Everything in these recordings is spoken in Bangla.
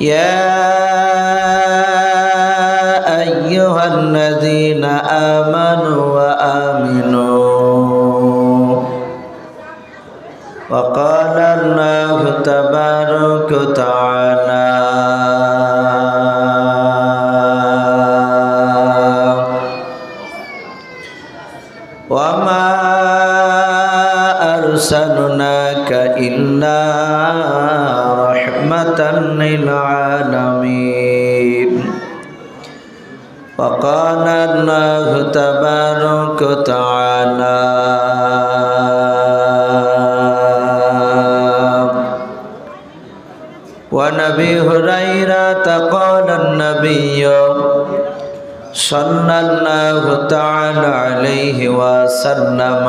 يا وسلم.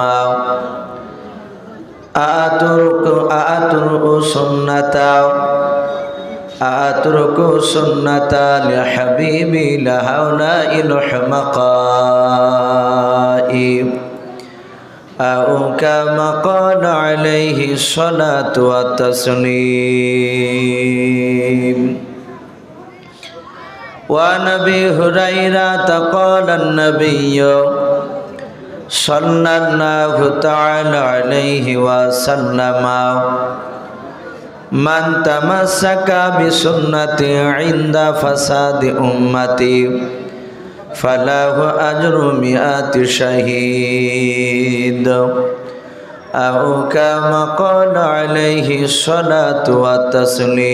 أترك أترك سنة أترك سنة لحبيبي لهؤلاء الحمقاء أو كما قال عليه الصلاة والتسليم. وعن أبي هريرة قال النبي صلى الله تعالى عليه وسلم من تمسك بسنتي عند فساد امتي فله اجر مئات شهيد أو كما قال عليه الصلاة والتسليم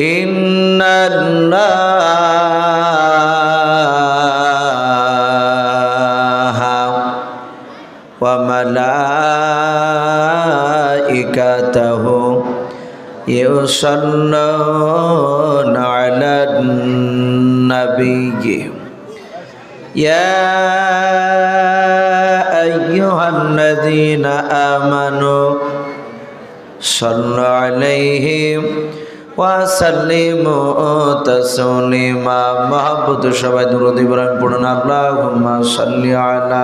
إن الله وملائكته يصلون على النبي يا أيها الذين آمنوا صلوا عليه وسلموا تسليما محبت شباب درود إبراهيم پڑھنا اللهم صل على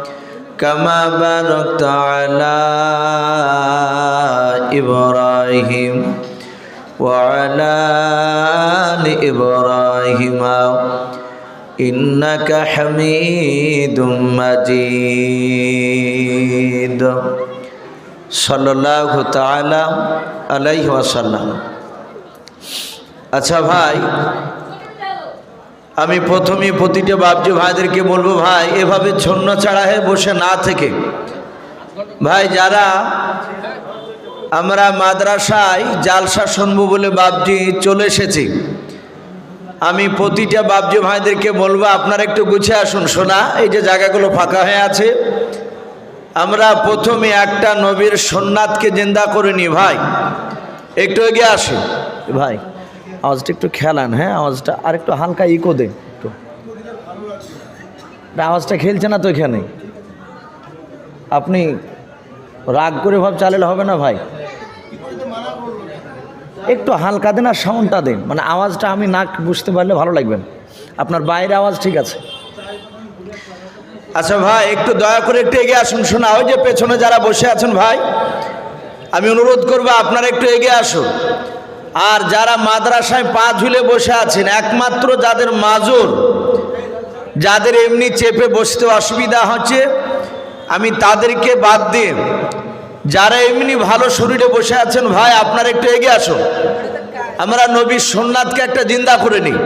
كما باركت على إبراهيم وعلى آل إبراهيم إنك حميد مجيد صلى الله تعالى عليه وسلم আচ্ছা ভাই আমি প্রথমে প্রতিটা বাবজু ভাইদেরকে বলব, ভাই, এভাবে ছন্ন ছাড়া হয়ে বসে না থেকে। ভাই, যারা আমরা মাদ্রাসায় জালসা শুনব বলে বাবজি চলে এসেছি, আমি প্রতিটা বাবজু ভাইদেরকে বলব, আপনারা একটু গুছিয়ে আসুন শোনা এই যে জায়গাগুলো ফাঁকা হয়ে আছে। আমরা প্রথমে একটা নবীর সোননাথকে জিন্দা করে নি ভাই। একটু এগিয়ে আসি, ভাই। আওয়াজটা একটু খেলান হ্যাঁ? আওয়াজটা আর একটু হালকা ইকো দেন একটু। আওয়াজটা খেলছে না তো এখানে। আপনি রাগ করে ভাব চালালে হবে না ভাই? একটু হালকা দেন আর সাউন্ডটা দেন। মানে আওয়াজটা আমি না বুঝতে পারলে ভালো লাগবেন আপনার বাইরে আওয়াজ ঠিক আছে। আচ্ছা ভাই, একটু দয়া করে একটু এগিয়ে আসুন। শোনা, ওই যে পেছনে যারা বসে আছেন ভাই, আমি অনুরোধ করব আপনারা একটু এগিয়ে আসুন। আর যারা মাদ্রাসায় পা ঝুলে বসে আছেন, একমাত্র যাদের মাজুর, যাদের এমনি চেপে বসতে অসুবিধা হচ্ছে, আমি তাদেরকে বাদ দিয়ে, যারা এমনি ভালো শরীরে বসে আছেন, ভাই, আপনারা একটু এগিয়ে আসুন। আমরা নবীর সোমনাথকে একটা জিন্দা করে নিই।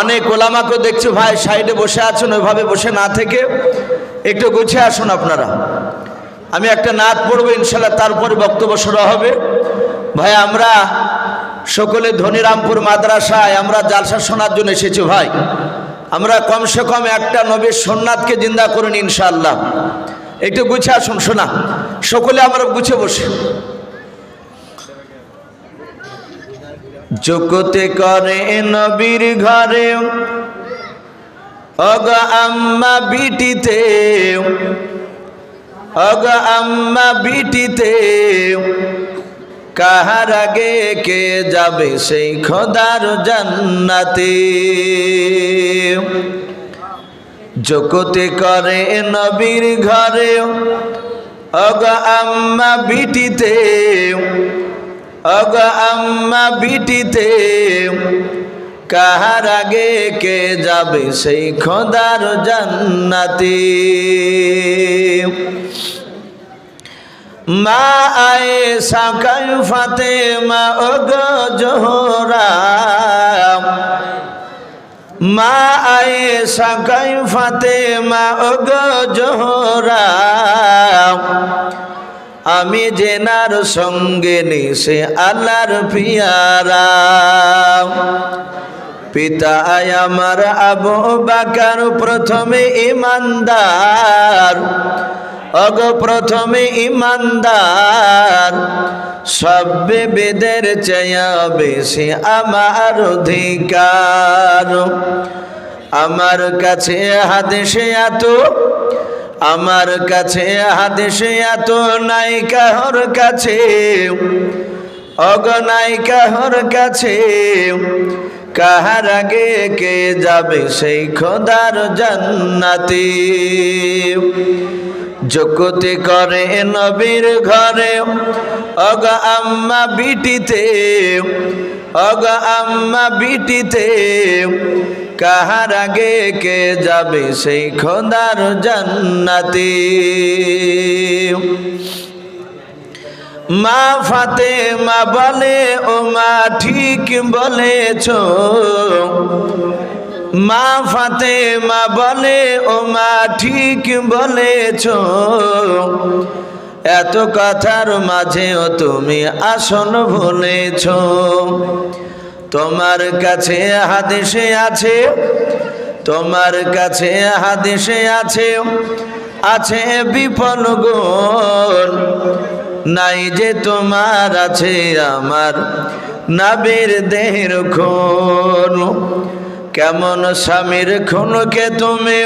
অনেক ওলামাকে দেখছি, ভাই, সাইডে বসে আছেন, ওইভাবে বসে না থেকে একটু গুছিয়ে আসুন আপনারা। আমি একটা নাচ পড়ব, ইনশাল্লাহ, তারপরে বক্তব্য শুরু হবে। ভাই, আমরা সকলে ধনিরামপুর মাদ্রাসায়, আমরা জালসা শোনার জন্য এসেছি ভাই। আমরা কমসে কম একটা নবীর সোননাথকে জিন্দা করুন ইনশাআল্লাহ। একটু গুছে আসুন, শোনা। সকলে আমরা গুছে বসে। জগতে করে নবীর ঘরে, অগ আম্মা বিটিতে, অগ আম্মা বিটিতে কাহার আগে কে যাবে সেই খোদার জান্নাতে? জগতে করে নবীর ঘরে অগ আম্মা বিটিতে অগ আম্মা বিটিতে, কাহার আগে কে যাবে সেই খোদার জান্নাতে? মা আয়ে সাকাই ফাতে মা অগ জোহরা। মা আয়ে সাকাই ফাতে মা অগ জোহরা। আমি জেনার সঙ্গে নিশে আল্লাহর পিয়ারা। পিতা আয় আমার আবু বাকার প্রথমে ইমানদার। অগ প্রথমে ইমানদার, সব বেদের চেয়া বেশি আমার অধিকার। আমার কাছে হাদেশে এত, আমার কাছে হাদেশে এত, নাই কাহর কাছে। অগনাই কাহর কাছে, কাহার আগে কে যাবে সেই খোদার জান্নাতি। জগতে করে নবীর ঘরে। অগ আম্মা বিটিতে, অগ আম্মা বিটিতে, কাহার আগে কে যাবে সেই খোদার জান্নাতি? মা ফাতে মা বলে ও মা ঠিক বলেছ মা ফাতে মা বলে, ও মা, ঠিক বলেছ। এত কথার মাঝেও তুমি আসন ভুলেছ। তোমার কাছে হাদিসে আছে, তোমার কাছে হাদিসে আছে আছে বিপল গুণ নাই যে তোমার, আছে আমার নাবির দেহের খুন কেমন স্বামীর খুনকে তুমি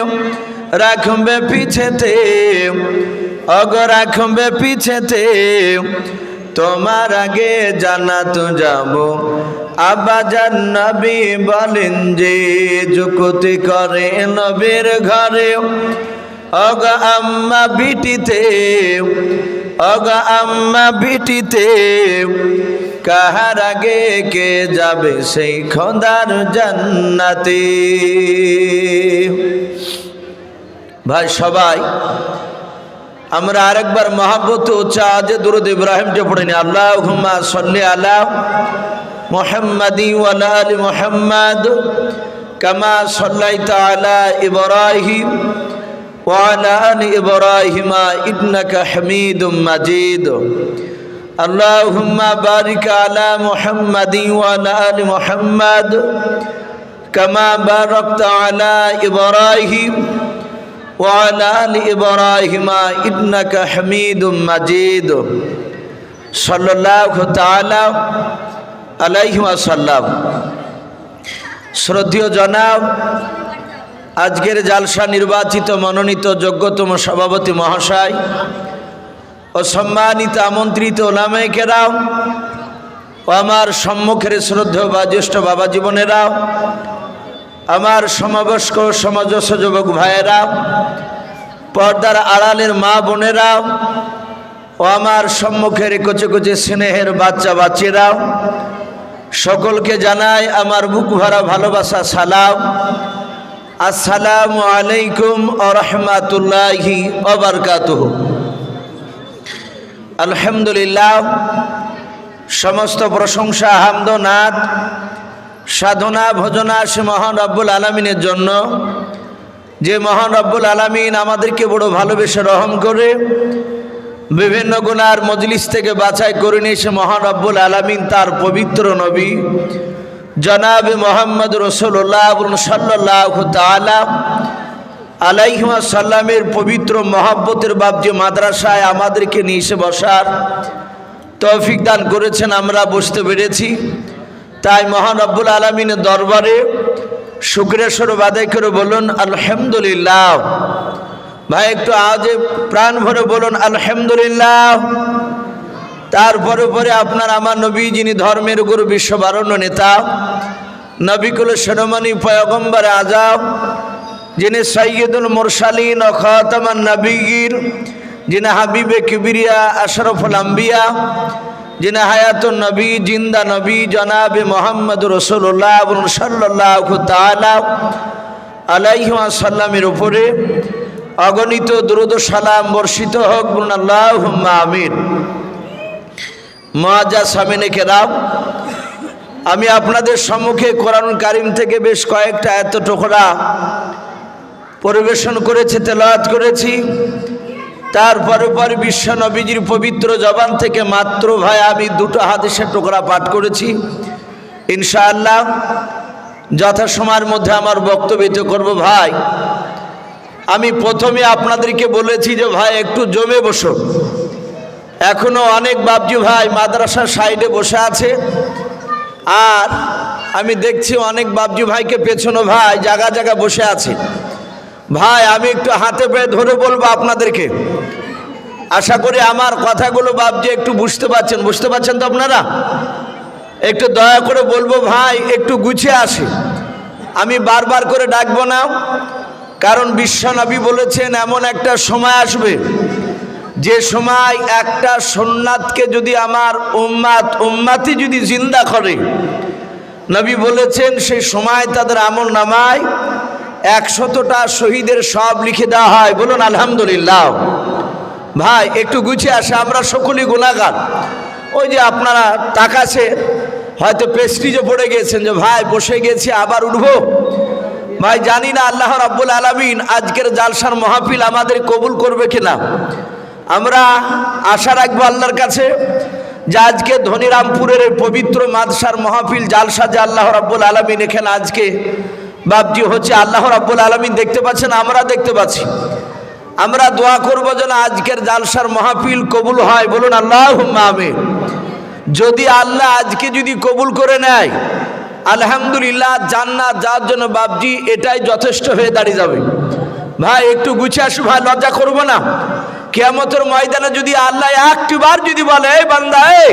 রাখবে পিছেতে? অগ রাখবে পিছেতে? তোমার আগে জানাত যাব। আবাজার নবী বলেন যে, যুকুতি করে নবীর ঘরে। অগ আম্মা বিটিতে, অগ আম্মা বিটিতে, কাহার আগে কে যাবে সেই খোদার জান্নাতে? ভাই, সবাই, আমরা আরেকবার মহাব্বত আজে দুরুদ ইব্রাহিমকে পড়ে নি আল্লাহ হুম্মা সল্লি আলা মোহাম্মদি ওয়ালা আলি মোহাম্মদ, কামা সল্লাইতা আলা ইব্রাহিম। وعلى آل إبراهيم إنك حميد مجيد اللهم بارك على محمد وعلى آل محمد كما باركت على إبراهيم وعلى آل إبراهيم إنك حميد مجيد صلى الله تعالى عليه وسلم শ্রদ্ধীয় জনাব আজকের জালসা নির্বাচিত মনোনীত যোগ্যতম সভাপতি মহাশয় ও সম্মানিত আমন্ত্রিত ওলামাই কেরাও ও আমার সম্মুখের শ্রদ্ধেয় বা জ্যেষ্ঠ বাবা জীবনেরাও আমার সমবয়স্ক সমাজস্ব যুবক ভাইয়েরা, পর্দার আড়ালের মা বোনেরাও ও আমার সম্মুখের কচে কচে স্নেহের বাচ্চা বাচ্চারাও সকলকে জানাই আমার বুক ভরা ভালোবাসা, সালাম। আসসালামু আলাইকুম আরহামাতুল্লাহি অবরকাতুহ আলহামদুলিল্লাহ, সমস্ত প্রশংসা হামদনাথ সাধনা, ভজনা সে মহান রব্বুল আলমিনের জন্য। যে মহান রব্বুল আলমিন আমাদেরকে বড় ভালোবেসে রহম করে, বিভিন্ন গুণার মজলিস থেকে বাছাই করে নিয়ে সে মহান রব্বুল আলমিন তার পবিত্র নবী জনাব মোহাম্মদ রসুল্লাহ সাল্লাহ তালা আলাইহিমা সাল্লামের পবিত্র মহাব্বতের বাপ যে মাদ্রাসায় আমাদেরকে নিয়ে এসে বসার তৌফিক দান করেছেন, আমরা বসতে পেরেছি। তাই মহান আব্বুল আলমিনের দরবারে শুক্রেশ্বর বাদে করে বলুন, আলহামদুলিল্লাহ। ভাই, একটু আজ প্রাণ ভরে বলুন, আলহামদুলিল্লাহ। তারপরে পরে আপনার আমার নবী যিনি ধর্মের গুরু, বিশ্ববারণ্য নেতা নবিকুল শিরোমণি পয়গম্বর আজাব যিনি সৈয়দুল মুরসালিন ও খাতামান নবীগির যিনি হাবিবে কিবিরিয়া, আশরফুল আম্বিয়া, যিনি হায়াতুল নবী, জিন্দা নবী, জনাবে মোহাম্মদ রসুল্লাহ সাল্লাহ তালা আলাইহি সাল্লামের উপরে অগণিত দ্রুত সালাম বর্ষিত হোক আল্লাহ আমিন। মহাজা সামিনে কেরাম আমি আপনাদের সম্মুখে কোরআন কারিম থেকে বেশ কয়েকটা এত টোকরা পরিবেশন করেছে, তেলাওয়াত করেছি। তারপরে পরে বিশ্ব নবীজির পবিত্র জবান থেকে মাত্র ভাই আমি দুটো হাদিসের টুকরা পাঠ করেছি। ইনশাআল্লাহ যথাসময়ের মধ্যে আমার বক্তব্য করব। ভাই, আমি প্রথমে আপনাদেরকে বলেছি যে ভাই, একটু জমে বসো। এখনও অনেক বাবজি ভাই মাদ্রাসার সাইডে বসে আছে। আর আমি দেখছি অনেক বাবজি ভাইকে পেছনো ভাই জায়গা জায়গা বসে আছে। ভাই, আমি একটু হাতে পেয়ে ধরে বলব আপনাদেরকে। আশা করি আমার কথাগুলো বাবজি একটু বুঝতে পারছেন। বুঝতে পারছেন তো আপনারা? একটু দয়া করে বলব ভাই, একটু গুছিয়ে আসে। আমি বারবার করে ডাকবো না, কারণ বিশ্বনবী বলেছেন, এমন একটা সময় আসবে যে সময় একটা সোননাথকে যদি আমার উম্মাত উম্মাতি যদি জিন্দা করে, নবী বলেছেন সেই সময় তাদের আমল নামায় একশতটা শহীদের সব লিখে দেওয়া হয়। বলুন, আলহামদুলিল্লাহ। ভাই, একটু গুছিয়ে আসে, আমরা সকলেই গোলাগার ওই যে আপনারা তাকাছে, হয়তো পেস্টিজে পড়ে গিয়েছেন যে, ভাই, বসে গেছি, আবার উঠবো? ভাই, জানি না, আল্লাহ রাব্বুল আলমিন আজকের জালসার মহাফিল আমাদের কবুল করবে কিনা। আমরা আশা রাখব আল্লাহর কাছে যে আজকে ধনিরামপুরের পবিত্র মাদশার মহাফিল জালসা যে আল্লাহ রাব্বুল আলমিন এখানে আজকে বাবজি হচ্ছে, আল্লাহ রাব্বুল আলমিন দেখতে পাচ্ছেন, আমরা দেখতে পাচ্ছি। আমরা দোয়া করব যেন আজকের জালসার মহাফিল কবুল হয়, বলুন আল্লাহ আমি যদি আল্লাহ আজকে যদি কবুল করে নেয়, আলহামদুলিল্লাহ জান্নাত যার জন্য বাবজি এটাই যথেষ্ট হয়ে দাঁড়িয়ে যাবে। ভাই, একটু গুছিয়ে আসু, ভাই, লজ্জা করব না। কেয়ামতের ময়দানে যদি আল্লাহ একটিবার যদি বলে, এই বান্দা, এই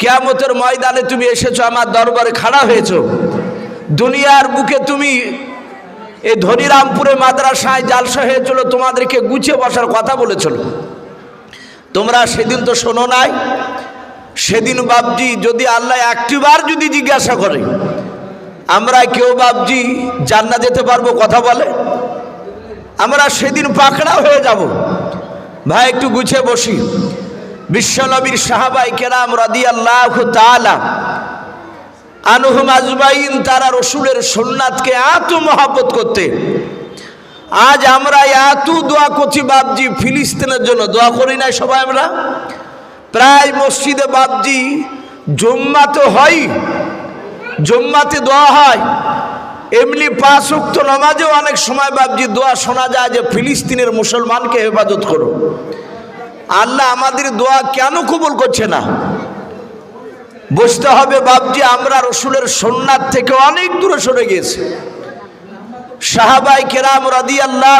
কেয়ামতের ময়দানে তুমি এসেছ, আমার দরবারে খাড়া হয়েছো। দুনিয়ার বুকে তুমি এই ধনিরামপুরে মাদ্রাসায় জালসা হয়েছিল, তোমাদেরকে গুছিয়ে বসার কথা বলেছিল। তোমরা সেদিন তো শোনো নাই। সেদিন বাবজি যদি আল্লাহ একটিবার যদি জিজ্ঞাসা করে, আমরা কেউ বাবজি জান্না যেতে পারব? কথা বলে, আমরা সেদিন পাকড়া হয়ে যাব। ভাই, একটু গুছে বসি। বিশ্বনবীর সাহাবাই কেরাম রাদি তালা আনুহুম আজমাইন, তারা রসুলের সোননাথকে এত মহাব্বত করতে। আজ আমরা এত দোয়া করছি বাবজি ফিলিস্তিনের জন্য। দোয়া করি নাই সবাই আমরা? প্রায় মসজিদে বাবজি জম্মা তো হয়। জম্মাতে দোয়া হয়। এমনি পাঁচ উক্ত নামাজেও অনেক সময় বাবজি দোয়া শোনা যায় যে ফিলিস্তিনের মুসলমানকে হেফাজত করো। আল্লাহ আমাদের দোয়া কেন কবুল করছে না? বুঝতে হবে বাবজি আমরা রসুলের সোননাথ থেকে অনেক দূরে সরে গিয়েছি। সাহাবাই কেরাম রাদি আল্লাহ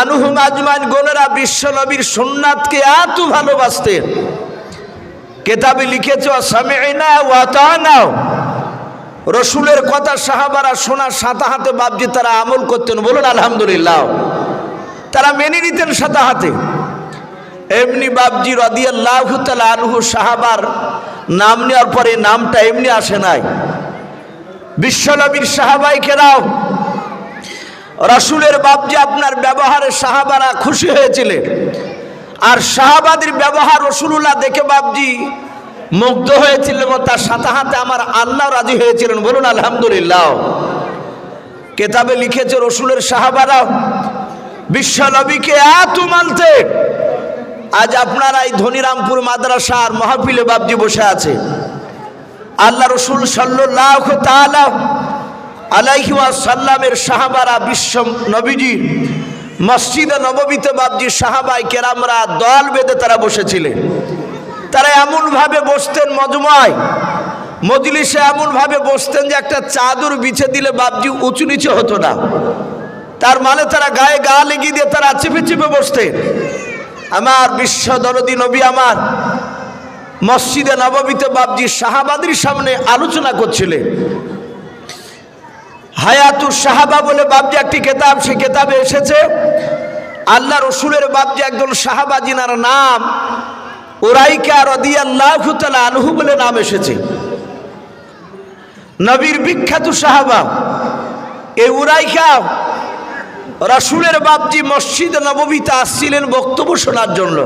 আনুহুম আজমান গোনেরা বিশ্ব নবীর সোননাথকে এত ভালোবাসতেন। কেতাবে লিখেছ সামেনা ওয়াতানাও রসুলের কথা সাহাবারা শোনার সাথে হাতে বাবজি তারা আমল করতেন, বলুন, আলহামদুলিল্লাহ। তারা মেনে নিতেন সাথে হাতে। এমনি বাবজি রদিয়াল্লাহ আনহু সাহাবার নাম নেওয়ার পরে নামটা এমনি আসে নাই। বিশ্বনবীর সাহাবাই কেরাও রসুলের বাবজি আপনার ব্যবহারে সাহাবারা খুশি হয়েছিলেন। আর সাহাবাদের ব্যবহার রসুল্লাহ দেখে বাবজি মুগ্ধ হয়েছিলেন এবং তার সাথে হাতে আমার আল্লাহ রাজি হয়েছিলেন। বলুন, আলহামদুলিল্লাহ। কেতাবে লিখেছে রসুলের সাহাবারা বিশ্ব নবীকে এত মানতে আজ আপনারা এই ধনিরামপুর মাদ্রাসার মহাফিলে বাবজি বসে আছে। আল্লাহ রসুল সাল্লাহ তালা সাল্লামের সাহাবারা বিশ্ব নবীজি মসজিদে নবমীতে বাবজি সাহাবাই কেরামরা দল বেঁধে তারা বসেছিলেন। তারা এমনভাবে বসতেন মজমায় মজলিসে এমনভাবে বসতেন যে একটা চাদর বিছে দিলে বাপজি উঁচু নিচে হতো না। তার মানে তারা গায়ে গা লেগিয়ে দিয়ে তারা চেপে চেপে বসতেন। আমার বিশ্ব দরদি নবী আমার, মসজিদে নবমীতে বাপজি শাহাবাদির সামনে আলোচনা করছিলেন। হায়াতুর সাহাবা বলে বাপজি একটি কেতাব, সে কেতাবে এসেছে, আল্লাহ রসুলের বাপজি একজন সাহাবা জিনার নাম ওরাইকা রদিয়াল্লাহ আনহু বলে নাম এসেছে। নবীর বিখ্যাত সাহাবা এই উরাইকা রসুলের বাপজি মসজিদ নবমীতে আসছিলেন বক্তব্য শোনার জন্য।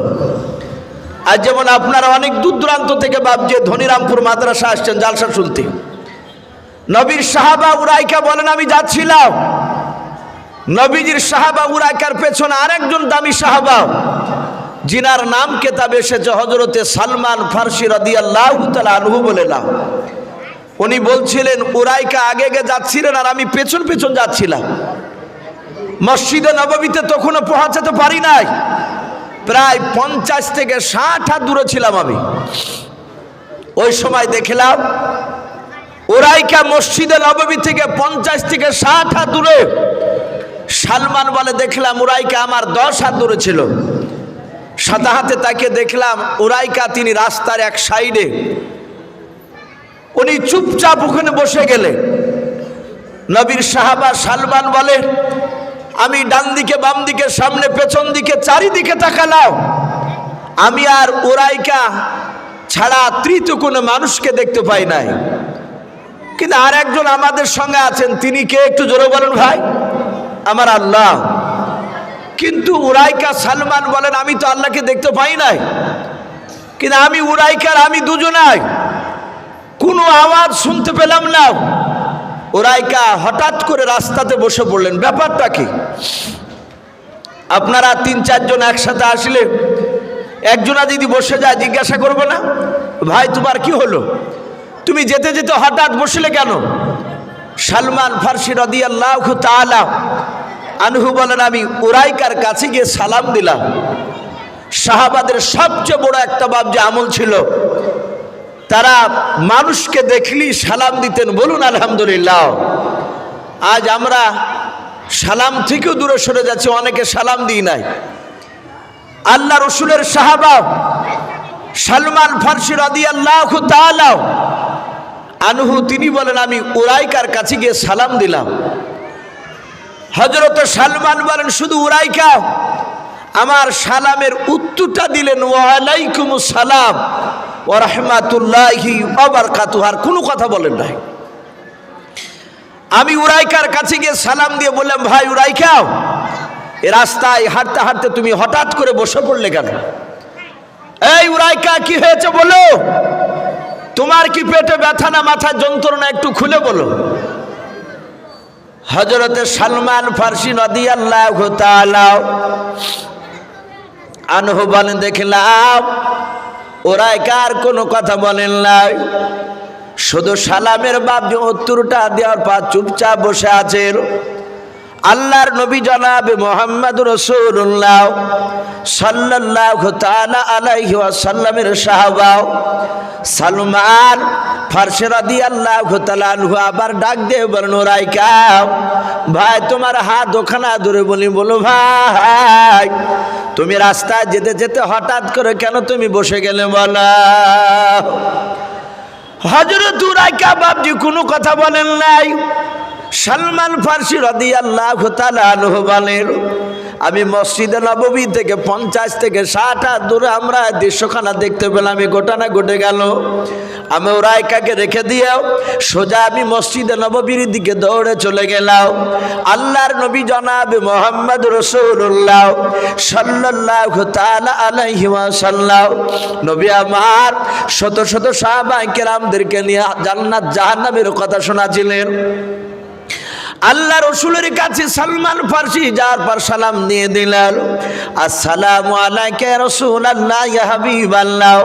আর যেমন আপনারা অনেক দূর দূরান্ত থেকে বাপজি ধনিরামপুর মাদ্রাসা আসছেন জালসা শুনতে। নবীর সাহাবা উরাইকা বলেন, আমি যাচ্ছিলাম। নবীজির সাহাবা উরাইকার পেছনে আরেকজন দামি সাহাবা জিনার নাম কেতাবে এসেছে হজরতে সালমান ফার্সি আনহু বলে না উনি বলছিলেন, উরাইকা আগে আগে যাচ্ছিলেন আর আমি পেছন পেছন যাচ্ছিলাম। মসজিদে নবমীতে তখনও পৌঁছাতে পারি নাই। প্রায় পঞ্চাশ থেকে ষাট হাত দূরে ছিলাম আমি। ওই সময় দেখলাম ওরাইকা মসজিদে নবমী থেকে পঞ্চাশ থেকে ষাট হাত দূরে। সালমান বলে, দেখলাম ওরাইকা আমার দশ হাত দূরে ছিল। সাদা হাতে তাকে দেখলাম, উরাইকা তিনি রাস্তার এক সাইডে। উনি চুপচাপ ওখানে বসে গেলে নবীর সাহাবা সালমান বলে, আমি ডান দিকে, বাম দিকে, সামনে, পেছন দিকে, চারিদিকে তাকালাম আমি আর ওরাইকা ছাড়া তৃতীয় কোনো মানুষকে দেখতে পাই নাই। কিন্তু আর একজন আমাদের সঙ্গে আছেন। তিনি কে? একটু জোরে বলেন ভাই। আমার আল্লাহ। কিন্তু উরাইকা সালমান বলেন, আমি তো আল্লাহকে দেখতে পাই নাই। কিন্তু আমি উরাইকার, আমি দুজনাই। কোনো আওয়াজ শুনতে পেলাম না। ওরাইকা হঠাৎ করে রাস্তাতে বসে পড়লেন। ব্যাপারটা কি? আপনারা তিন, চারজন একসাথে আসলে একজনা যদি বসে যায়, জিজ্ঞাসা করব না? ভাই, তোমার কি হলো? তুমি যেতে যেতে হঠাৎ বসলে কেন? সালমান ফার্সি রদি আল্লাহ তালা আনহু বলেন, আমি উরাইকার কাছে গিয়ে সালাম দিলাম। শাহাবাদের সবচেয়ে বড় একটা বাব যে আমল ছিল, তারা মানুষকে দেখলেই সালাম দিতেন, বলুন, আলহামদুলিল্লাহ, আজ আমরা সালাম থেকেও দূরে সরে যাচ্ছি, অনেকে সালাম দিই নাই। আল্লাহ রসুলের সাহাবা সালমান ফার্সি রাদি আল্লাহ আনহু, তিনি বলেন, আমি উরাইকার কাছে গিয়ে সালাম দিলাম। হজরত সালমান বলেন, শুধু উরাইকা, আমার সালামের উত্তরটা দিলেন, ওয়ালাইকুম সালাম ও রহমাতুল্লাহি আর কোনো কথা বলেন নাই। আমি উরাইকার কাছে গিয়ে সালাম দিয়ে বললাম, ভাই উরাইকা, এ রাস্তায় হাঁটতে হাঁটতে তুমি হঠাৎ করে বসে পড়লে কেন? এই উরাইকা, কি হয়েছে বলো? তোমার কি পেটে ব্যথা না মাথার যন্ত্রণা একটু খুলে বলো। হজরতে সালমান ফার্সি নদী আল্লাহ আনহু বলেন, দেখলাম ওরা কার কোনো কথা বলেন নাই। শুধু সালামের বাপ যে উত্তরটা দেওয়ার পর চুপচাপ বসে আছেন। আল্লাহর নবী জনাবে মোহাম্মদ রসুল্লাহ সাল্লাহ আলাইহি সাল্লামের সাহাবাও সালমান ফার্সেরাদি আল্লাহ তালু আবার ডাক দিয়ে বলেন ওরাই কাও ভাই, তোমার হাত ওখানা দূরে বলি। বলো, ভাই, তুমি রাস্তায় যেতে যেতে হঠাৎ করে কেন তুমি বসে গেলে? বলা। হজরত উরাইকা বাবজি কোনো কথা বলেন নাই। সালমান ফার্সি রদি বলেন, আমি মসজিদে নবমী থেকে পঞ্চাশ থেকে ষাট হাত দূরে আমরা দৃশ্যখানা দেখতে পেলাম, এই ঘটনা ঘটে গেল। আমি ওরা একাকে রেখে দিয়েও সোজা আমি মসজিদে নববীর দিকে দৌড়ে চলে গেলাম। আল্লাহর নবী জনাবে মোহাম্মদ রসুল্লাহ সাল্লাহ আলাইসাল্লাহ নবী আমার শত শত সাহাবাই কেরামদেরকে নিয়ে জান্নাত জাহান্নামের কথা শোনাছিলেন। আল্লাহ রসুলের কাছে সালমান ফার্সি যার পর সালাম দিয়ে দিলেন। আসসালামু আলাইকা রসুল আল্লাহ হাবিব আল্লাহ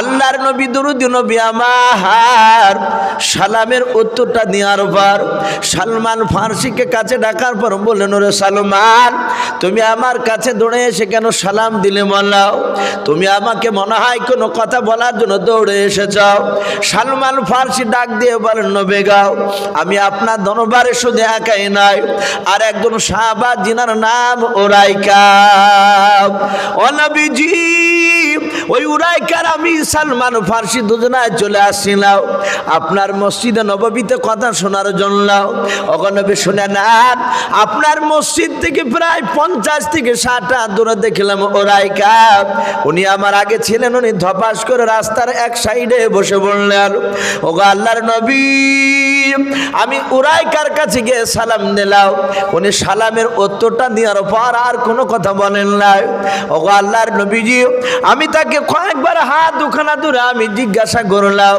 আল্লাহর নবী, দুরুদ নবী আমার। সালামের উত্তরটা দেওয়ার পর সালমান ফার্সিকে কাছে ডাকার পর বললেন রে সালমান, তুমি আমার কাছে দৌড়ে এসে কেন সালাম দিলে বলাও তুমি আমাকে মনে হয় কোনো কথা বলার জন্য দৌড়ে এসেছ? সালমান ফার্সি ডাক দিয়ে বলেন, নবে গাও আমি আপনার দরবারে শুধু একাই নাই। আর একজন সাহাবা জিনার নাম ওরাইকা। অনবিজি ওই উরাইকার আমি সালমান ফার্সি দুজনায় চলে আসছিলাম। আপনার মসজিদে নববীতে কথা শোনার জন্য। ওখানে শুনে না আপনার মসজিদ থেকে প্রায় পঞ্চাশ থেকে ষাট দূরে দেখলাম ওরাই ওরাইকা উনি আমার আগে ছিলেন, উনি ধপাস করে রাস্তার এক সাইডে বসে বললেন, ওগো আল্লাহর নবী, আমি উরাইকার কাছে গিয়ে সালাম দিলাম। উনি সালামের উত্তরটা দেওয়ার পর আর কোনো কথা বলেন না ওগো আল্লাহর নবীজি, আমি তাকে কয়েকবার হাত দুখানা দূরে আমি জিজ্ঞাসা করলাম,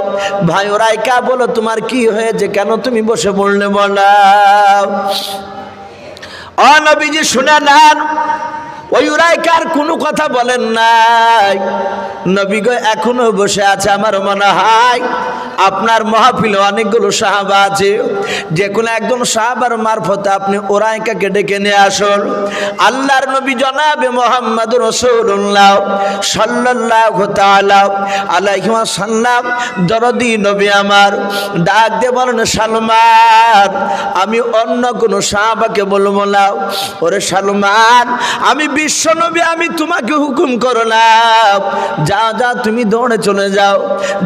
ভাই ওরাই কা বলো, তোমার কি হয়েছে? কেন তুমি বসে বললে বলাও অনবীজি শুনে নেন ওই উরাইকার কোনো কথা বলেন নাই। নবী গো, এখনও বসে আছে আমার মনে হয়। আপনার মহাফিলে অনেকগুলো সাহাবা আছে। যে কোনো একজন সাহাবার মারফতে আপনি ওরাইকাকে ডেকে নিয়ে আসুন। আল্লাহর নবী জনাবে মোহাম্মদ রসুল্লাহ সাল্লাহ তাআলা আলাইহি সাল্লাম দরদি নবী আমার, ডাক দিয়ে বলেন, সালমান, আমি অন্য কোনো সাহাবাকে বলব না। ওরে সালমান, আমি বিশ্ব নবী আমি তোমাকে হুকুম করো না যা যা, তুমি দৌড়ে চলে যাও।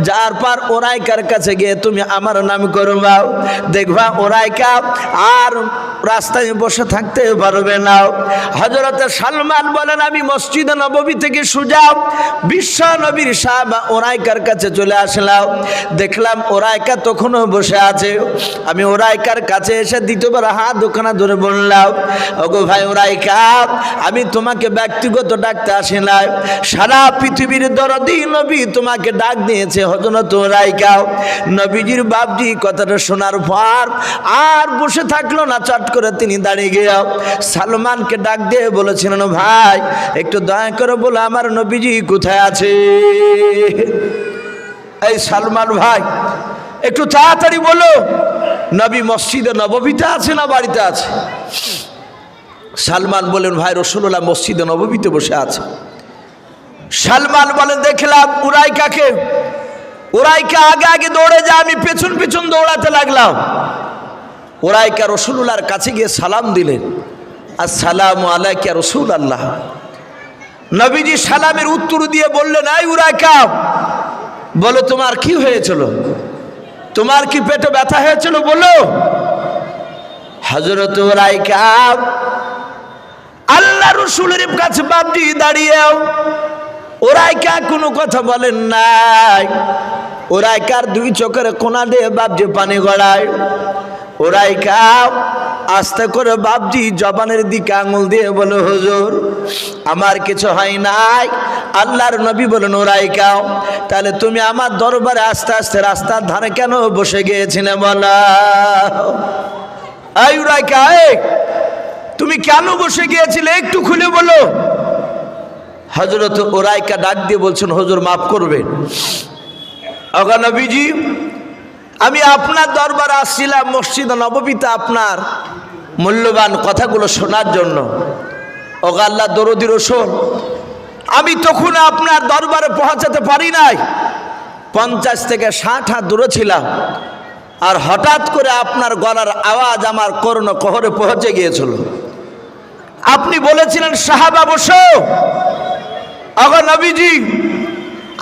যার পার ওরাইকার কাছে গিয়ে তুমি আমার নাম করবাও দেখবা ওরাইকা আর রাস্তায় বসে থাকতে পারবে না। হজরতে সালমান বলেন, আমি মসজিদ নববী থেকে সুজাও বিশ্ব নবীর সাহাব ওরাইকার কাছে চলে আসলাম। দেখলাম ওরাইকা তখনও বসে আছে। আমি ওরাইকার কাছে এসে দ্বিতীয়বার হাত দোকানা ধরে বললাম, ওগো ভাই ওরাইকা, আমি তোমাকে ব্যক্তিগত ডাকতে আসি নাই। সারা পৃথিবীর দরদি নবী তোমাকে ডাক দিয়েছে হজরত ওরাইকা। নবীজির বাপজি কথাটা শোনার পর আর বসে থাকল না, চট করে তিনি দাঁড়িয়ে গিয়ে সালমানকে ডাক দিয়ে বলেছিলেন, ভাই, একটু দয়া করে বলো আমার নবীজি কোথায় আছে? এই সালমান ভাই, একটু তাড়াতাড়ি বলো, নবী মসজিদে নববীতে আছে না বাড়িতে আছে? সালমান বলেন ভাই রসুল্লাহ মসজিদে নববীতে বসে আছে। সালমান বলেন, দেখলাম উরাইকাকে, উরাইকা আগে আগে দৌড়ে যায়, আমি পেছন পেছন দৌড়াতে লাগলাম। ওরাইকা রসুল্লাহর কাছে গিয়ে সালাম দিলেন। আসসালাম আলাইকা রসুল আল্লাহ নবীজি সালামের উত্তর দিয়ে বললেন আই উরাইকা, বলো তোমার কি হয়েছিল? তোমার কি পেটে ব্যথা হয়েছিল বলো? হজরত ওরাইকা আল্লাহ রসুলের কাছে বাপটি দাঁড়িয়েও ওরাইকা কোনো কথা বলেন নাই। ওরাইকার দুই চোখের কোনা দিয়ে বাপজি পানি গড়ায় ওরাইকা আস্তে করে বাপজি জবানের দিকে আঙুল দিয়ে বলো, হজুর, আমার কিছু হয় নাই। আল্লাহর নবী বলেন ওরাইকা তাহলে তুমি আমার দরবারে আস্তে আস্তে রাস্তার ধারে কেন বসে গিয়েছিলে বলা? এই তুমি কেন বসে গিয়েছিলে একটু খুলে বলো। হজরত ওরাইকা ডাক দিয়ে বলছেন, হজুর, মাফ করবেন। অগানবীজি আমি আপনার দরবারে আসছিলাম মসজিদ নববীতে আপনার মূল্যবান কথাগুলো শোনার জন্য। অগাল্লা দরদি রসুন আমি তখন আপনার দরবারে পৌঁছাতে পারি নাই। পঞ্চাশ থেকে ষাট হাত দূরে ছিলাম। আর হঠাৎ করে আপনার গলার আওয়াজ আমার করুণ কহরে পৌঁছে গিয়েছিল। আপনি বলেছিলেন, সাহাবা বসো। আগা নবীজি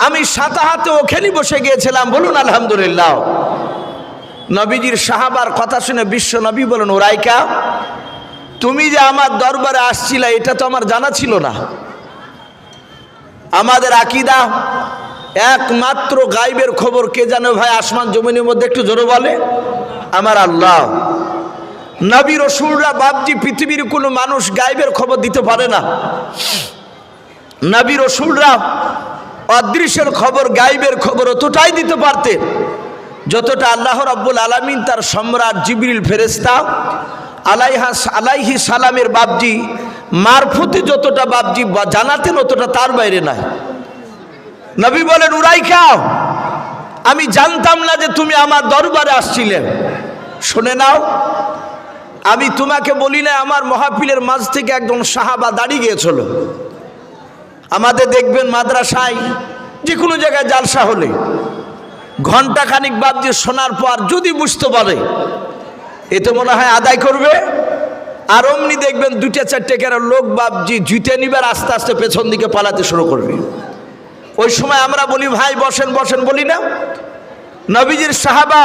আমি সাতা হাতে ওখানে বসে গিয়েছিলাম, বলুন আলহামদুলিল্লাহ। নবীজির সাহাবার কথা শুনে বিশ্ব নবী বলুন ওরাইকা তুমি যে আমার দরবারে আসছিলে, এটা তো আমার জানা ছিল না। আমাদের আকিদা একমাত্র গাইবের খবর, কে জানে ভাই আসমান জমিনের মধ্যে একটু জোরে বলে? আমার আল্লাহ, নবী রসুলরা বাপজি পৃথিবীর কোনো মানুষ গাইবের খবর দিতে পারে না। নবী রসুলরা অদৃশ্যের খবর, গাইবের খবর অতটাই দিতে পারতেন। যতটা আল্লাহ রাব্বুল আলামিন তার সম্রাট জিবরিল ফেরেস্তা আলাইহা আলাইহি সালামের বাবজি মারফতে যতটা বাবজি জানাতেন অতটা তার বাইরে নাই। নবী বলেন, উড়াই খাও। আমি জানতাম না যে তুমি আমার দরবারে আসছিলে। শুনে নাও, আমি তোমাকে বলি না আমার মহাপিলের মাঝ থেকে একজন সাহাবা দাঁড়িয়ে গিয়েছিল। আমাদের দেখবেন মাদ্রাসায় যে কোনো জায়গায় জালসা হলে ঘণ্টা খানিক বাদ দিয়ে শোনার পর যদি বুঝতে পারে এতে মনে হয় আদায় করবে। আর অমনি দেখবেন দুইটা চারটে কেন লোক বাবজি জুতে নিবার আস্তে আস্তে পেছন দিকে পালাতে শুরু করবে। ওই সময় আমরা বলি, ভাই, বসেন বসেন। বলি না। নবীজির সাহাবা,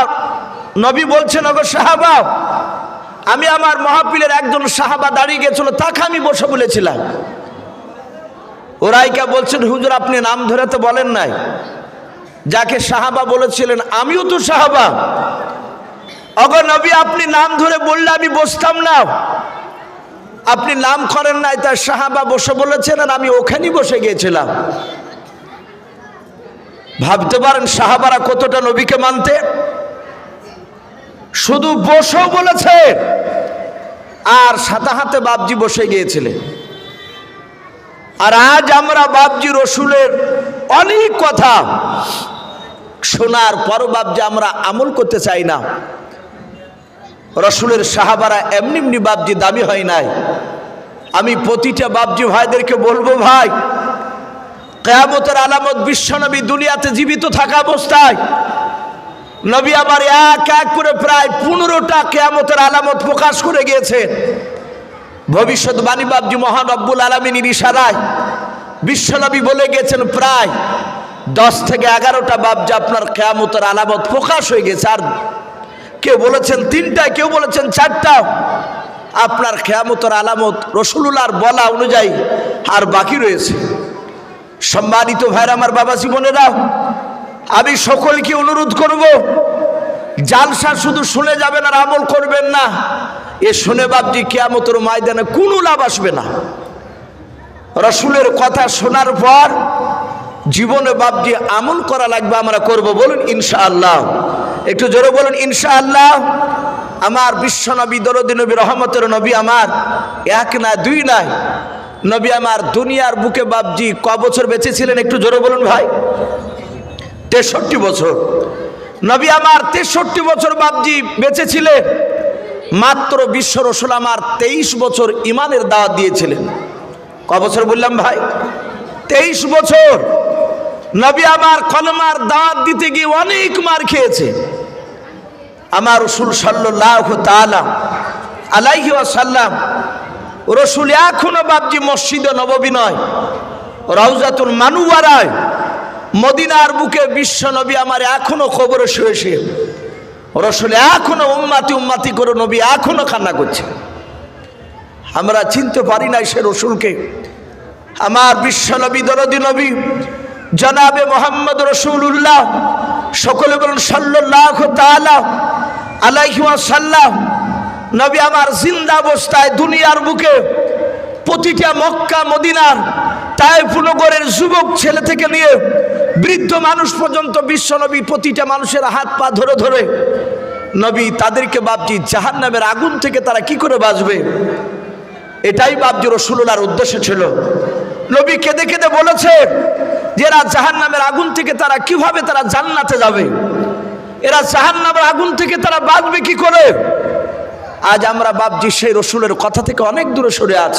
নবী বলছেন, ওগো সাহাবা, আমি আমার মহাপিলের একজন সাহাবা দাঁড়িয়ে গেছিল, তাকে আমি বসে বলেছিলাম। ওরাইকা বলছেন, হুজুর, আপনি নাম ধরে তো বলেন নাই। যাকে সাহাবা বলেছিলেন, আমিও তো সাহাবা। অগর নবী, আপনি নাম ধরে বললে আমি বসতাম না। আপনি নাম করেন নাই, তার সাহাবা বসে বলেছেন আর আমি ওখানেই বসে গিয়েছিলাম। ভাবতে পারেন, সাহাবারা কতটা নবীকে মানতে? শুধু বসো বলেছে, আর সাথে হাতে বাবজি বসে গিয়েছিলেন। আর আজ আমরা বাবজি রসুলের অনেক কথা শোনার পর বাবজি আমরা আমল করতে চাই না। রসুলের সাহাবারা এমনি এমনি বাবজি দাবি হয় নাই। আমি প্রতিটা বাবজি ভাইদেরকে বলব ভাই, কেয়ামতের আলামত বিশ্বনবী দুনিয়াতে জীবিত থাকা অবস্থায় নবী আমার এক এক করে প্রায় পনেরোটা কেয়ামতের আলামত প্রকাশ করে গিয়েছেন ভবিষ্যৎ বাণী বাবজি মহান আব্বুল আলমিনীর ইশারায় বিশ্বনবী বলে গেছেন প্রায় দশ থেকে এগারোটা বাবজি আপনার কেয়ামতের আলামত প্রকাশ হয়ে গেছে। আর কেউ বলেছেন তিনটা কেউ বলেছেন চারটা আপনার খেয়ামতের আলামত রসুলুলার বলা অনুযায়ী আর বাকি রয়েছে। সম্মানিত ভাইরা আমার বাবা জীবনেরা আমি সকলকে অনুরোধ করব, জালসা শুধু শুনে যাবেন আর আমল করবেন না। এ শুনে বাপজি কেয়ামতের ময়দানে কোনো লাভ আসবে না। রসুলের কথা শোনার পর জীবনে বাপজি আমল করা লাগবে, আমরা করব। বলুন, ইনশাআল্লাহ। একটু জোরে বলুন, ইনশাআল্লাহ। আমার বিশ্বনবী দরদি নবী, রহমতের নবী আমার এক না দুই নাই। নবী আমার দুনিয়ার বুকে বাপজি ক বছর বেঁচে ছিলেন, একটু জোরে বলুন ভাই। তেষট্টি বছর। নবী আমার তেষট্টি বছর বাপজি বেঁচে ছিলেন। মাত্র বিশ্ব রসুল আমার তেইশ বছর ইমানের দাওয়াত দিয়েছিলেন। ক বছর বললাম ভাই? তেইশ বছর নবী আমার কলমার দাওয়াত দিতে গিয়ে অনেক মার খেয়েছে। আমার রসুল সাল্লাহ তালা আলাইহি সাল্লাম রসুল এখনও বাবজি মসজিদে নববী নয়, রওজাতুল মানুয়ারায় মদিনার বুকে বিশ্ব নবী আমার এখনও খবর শুয়েছে রসুল এখনও উম্মাতি উম্মাতি করে নবী এখনও কান্না করছে। আমরা চিনতে পারি নাই সে রসুলকে। আমার বিশ্ব নবী দরদি নবী, জনাবে মোহাম্মদ রসুল্লাহ সকলে বলুন সাল্লাহ তালা আলাইহি সাল্লাম নবী আমার জিন্দা অবস্থায় দুনিয়ার বুকে প্রতিটা মক্কা, মদিনার তাইফুনগরের যুবক ছেলে থেকে নিয়ে বৃদ্ধ মানুষ পর্যন্ত বিশ্ব নবী প্রতিটা মানুষের হাত পা ধরে ধরে। নবী তাদেরকে বাপজি জাহান নামের আগুন থেকে তারা কি করে বাঁচবে? এটাই বাপজি রসুলার উদ্দেশ্য ছিল। নবী কেঁদে কেঁদে বলেছে এরা জাহান নামের আগুন থেকে তারা কীভাবে তারা জান্নাতে যাবে? এরা জাহান নামের আগুন থেকে তারা বাঁচবে কি করে? আজ আমরা বাপজি সেই রসুলের কথা থেকে অনেক দূরে সরে আছি।